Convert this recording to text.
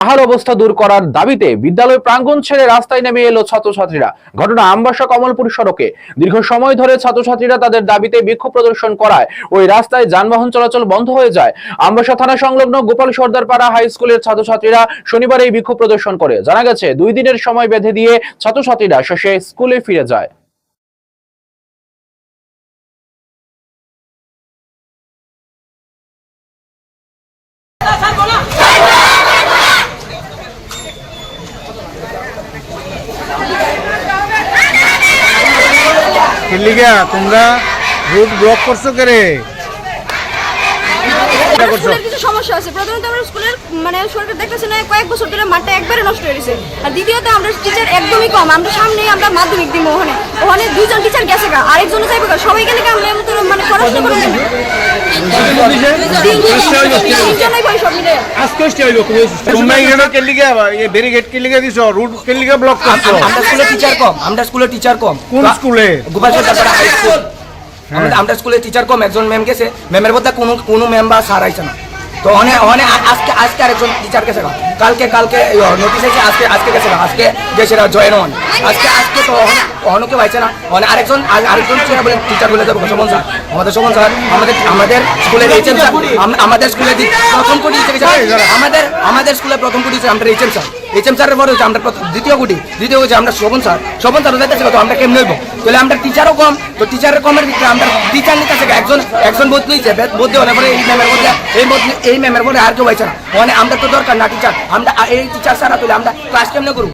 পাহাড় অবস্থা দূর করার দাবিতে বিদ্যালয় প্রাঙ্গণ ছেড়ে রাস্তায় নেমে এলো ছাত্রছাত্রীরা। ঘটনা আমবাসা কমলপুর সড়কে। দীর্ঘ সময় ধরে ছাত্রছাত্রীরা তাদের দাবিতে বিক্ষোভ প্রদর্শন করায়। ওই রাস্তায় যানবাহন চলাচল বন্ধ হয়ে যায়। আমবাসা থানা সংলগ্ন গোপাল সর্দারপাড়া হাই স্কুলের ছাত্রছাত্রীরা শনিবার এই বিক্ষোভ প্রদর্শন করে। জানা গেছে, দুই দিনের সময় বেঁধে দিয়ে ছাত্রছাত্রীরা শেষে স্কুলে ফিরে যায়। লিগা তোমরা রুট ব্লক করছ কে রে? আমরা স্কুলের মানে সরকার দেখতেছে না, কয়েক বছর ধরে মাঠটা একবারে নষ্ট হয়ে গেছে। আর দ্বিতীয়ত আমরা টিচার একদমই কম। আমরা সামনে আমরা মাধ্যমিক দিব ওখানে। ওখানে দুইজন টিচার গেছে গা। আরেকজন যাইবে সবাই গেলে মানে পড়াশোনা করে আমরা স্কুলে টিচার কম আমরা স্কুলে টিচার কম কোন স্কুলে গোপালপুর তারপরে হাই স্কুল আমরা- আমরা স্কুলে টিচার কম একজন ম্যাম গেছে ম্যামের বলতে কোনো কোনো ম্যাম বা স্যার আইছে না তো অনেক অনেক আজকে আজকে আরেকজন টিচার গেছে। কালকে কালকে নোটিশ আছে আজকে আজকে গেছে আজকে গেছে জয়েন হন আজকে আজকে তো অনেকে পাইছে না। অনেক আরেকজন আরেকজন টিচার বলে টিচার বলে দেবো শোভন স্যার। আমাদের শোভন স্যার আমাদের আমাদের স্কুলের এইচএম স্যার। আমাদের স্কুলে প্রথম কোটি হিসেবে আমাদের আমাদের স্কুলে প্রথম কোটি হিসেবে আমরা এইচএম স্যার। এইচএম স্যারের পরে হচ্ছে আমরা দ্বিতীয় কোটি দ্বিতীয় হচ্ছে আমরা শোভন স্যার। শোভন স্যার যাইতেছে তো আমরা কেমন হইব? তাহলে আমরা টিচারও কম। তো টিচারের কমের ভিতরে আমরা টিচার নিতে আছে একজন একজন বদলি দিয়েছে বদলি হলে পরে এই ম্যামের মধ্যে এই বদলি এই ম্যামের মধ্যে আর কেউ হয়েছে না। মানে আমরা তো দরকার না টিচার আমরা এই টিচার ছাড়া তুলে আমরা ক্লাস কেমনে করব?